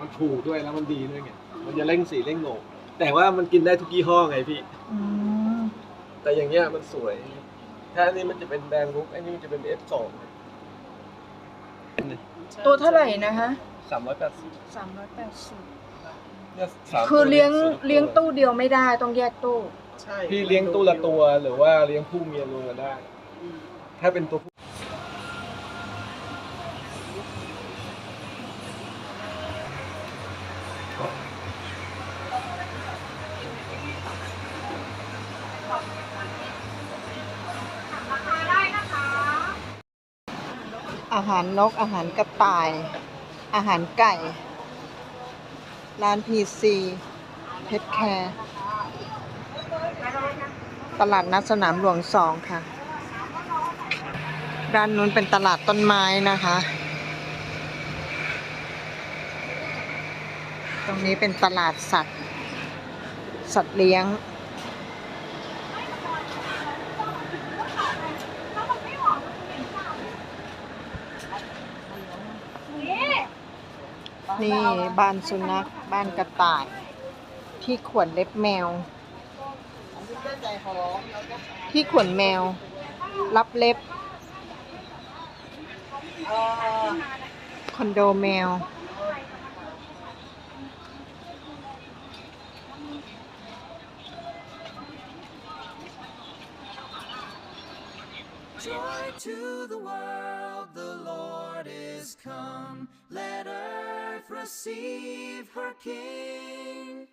มันถูกด้วยแล้วมันดีด้วยไงมันจะเร่งสีเร่งโหนกแต่ว่ามันกินได้ทุกยี่ห้อไงพี่ อืมแต่อย่างเงี้ยมันสวย ถ้าอันนี้มันจะเป็นแดงรุกอันนี้มันจะเป็น F2 ตัวเท่าไหร่นะคะสามร้อยแปดสิบสามร้อยแปดสิบเนี่ยสามคือเลี้ยงตัวเลี้ยงตู้เดียวไม่ได้ต้องแยกตู้ ใช่พี่เลี้ยงตู้ละตัวหรือว่าเลี้ยงผู้เมียรวมกันได้ถ้าเป็นตัวผู้ อาหารนก อาหารกระต่าย อาหารไก่ ร้านพีซีเพชรแคร์ตลาดนัดสนามหลวงสองค่ะ ด้านนู้นเป็นตลาดต้นไม้นะคะ ตรงนี้เป็นตลาดสัตว์ สัตว์เลี้ยง นี่บ้านสุนัขบ้านกระต่าย ที่ขวนเล็บแมว ที่ขวนแมว รับเล็บคอนโดแมว Joy to the world, the Lord is come. Let earth receive her King.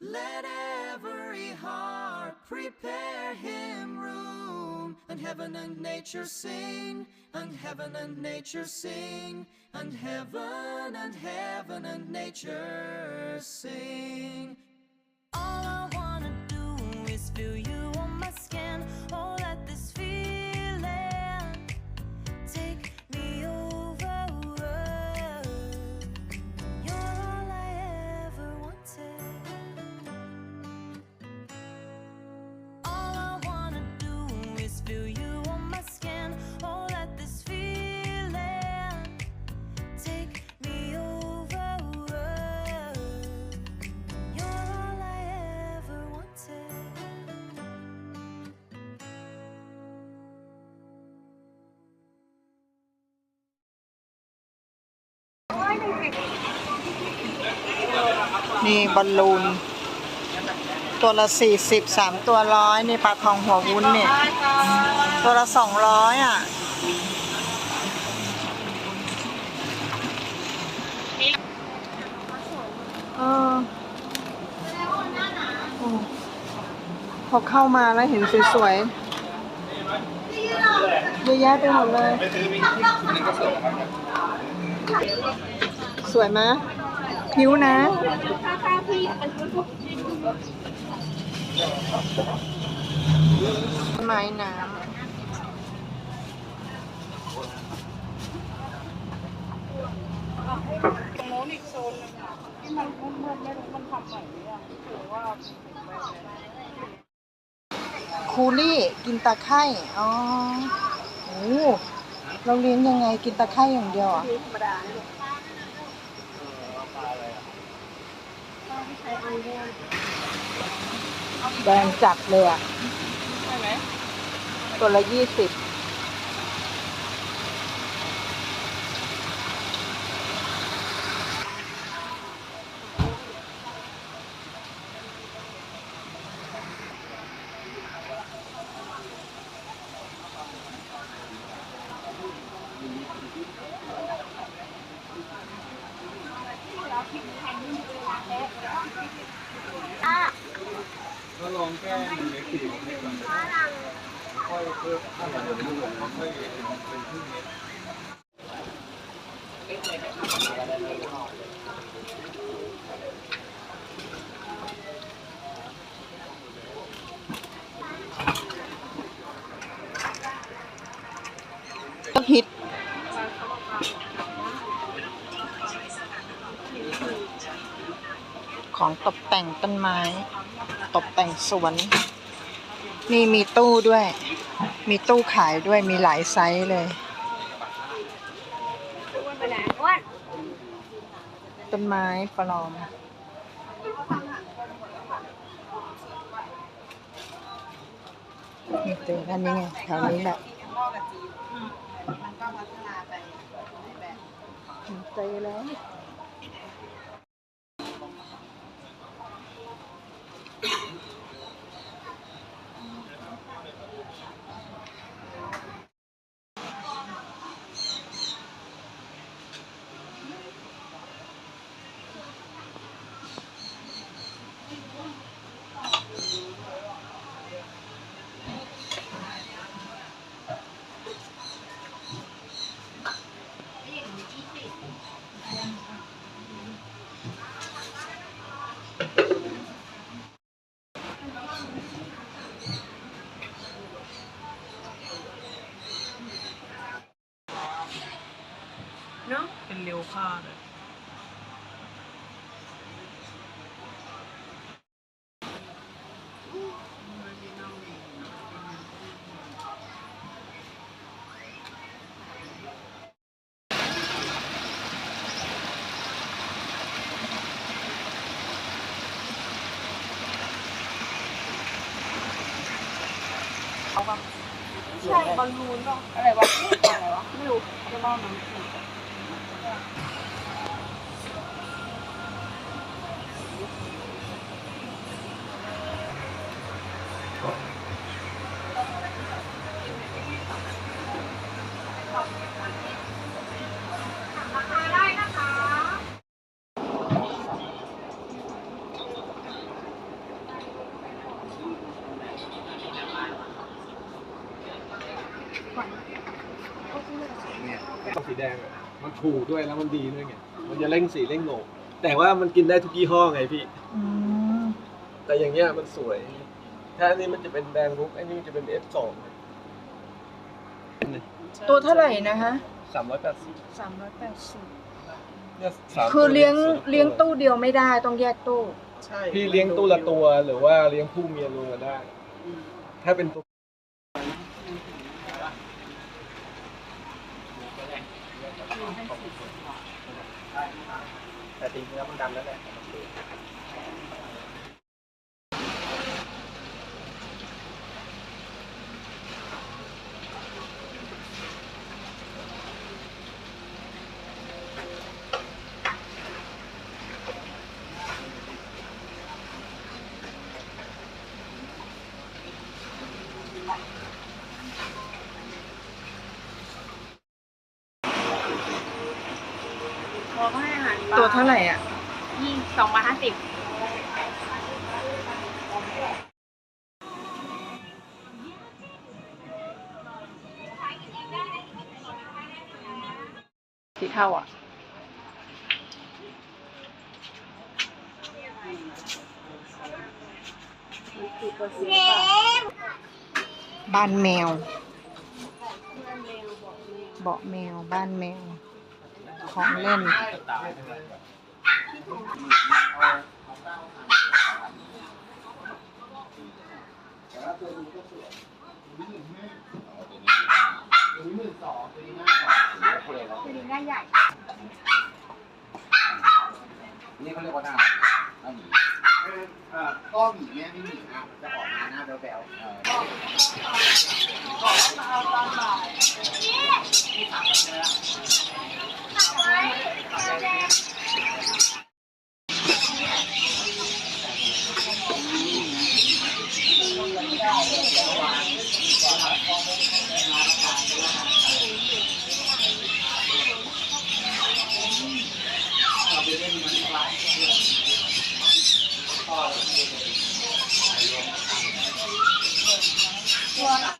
Let every heart prepare him room. And heaven and nature sing, and heaven and nature sing, and heaven and heaven and nature sing. นี่บอลลูน ตัวละสี่สิบสามตัวร้อยนี่ปลาทองหัววุ้นเนี่ย ตัวละสองร้อยอะเออพอเข้ามาแล้วเห็นสวยๆเยอะแยะไปหมดเลย สวยไหม ผิวนะไม้น้ำคูลี่กินตะไคร่อ๋อโอ้เราเลี้ยงยังไงกินตะไคร่อย่างเดียวอะ แดงจัดเลยอะตัวละยี่สิบ ก็ลองแก้ในสีของนี่ก่อนค่อยเพิ่มถ้ามันจะดูของค่อยเป็นครึ่งเม็ดก็ฮิต ของตกแต่งต้นไม้ ตกแต่งสวน นี่มีตู้ด้วย มีตู้ขายด้วยมีหลายไซส์เลยตต้นไม้ปลอมนี่เจอกันนี่ไงแถวนี้แหละเจอแล้ว เนาะเป็นเร็วค่าเลยใช่บอลลูนป่ะอะไรวะอะไรวะไม่รู้จะเล่าน้ำสีเนี่ ถูกด้วยแล้วมันดีด้วยไงมันจะเร่งสีเร่งโหนกแต่ว่ามันกินได้ทุกยี่ห้อไงพี่ อืมแต่อย่างเงี้ยมันสวย ถ้าอันนี้มันจะเป็นแดงรุกอันนี้มันจะเป็น F2 ตัวเท่าไหร่นะคะสามร้อยแปดสิบสามร้อยแปดสิบเนี่ยสามคือตัวเลี้ยงสี่ตัวเลี้ยงตู้เดียวไม่ได้ต้องแยกตู้ ใช่พี่เลี้ยงตู้ละตัวหรือว่าเลี้ยงผู้เมียรวมกันได้ ถ้าเป็นตัว แต่จริงๆแล้วมันดำแล้วแหละ พอให้อาหารปลตัวเท่าไหร่อะ ยี่สองร้อยห้าสิบสีเท่าอะ บ้านแมว เบาะแมว บ้านแมว ของเล่นนี่เขาเรียกว่าหน้าหน้าหมีเออก็หมีเนี่ยไม่หมีนะจะออกมาหน้าแบ๊วๆ ตัว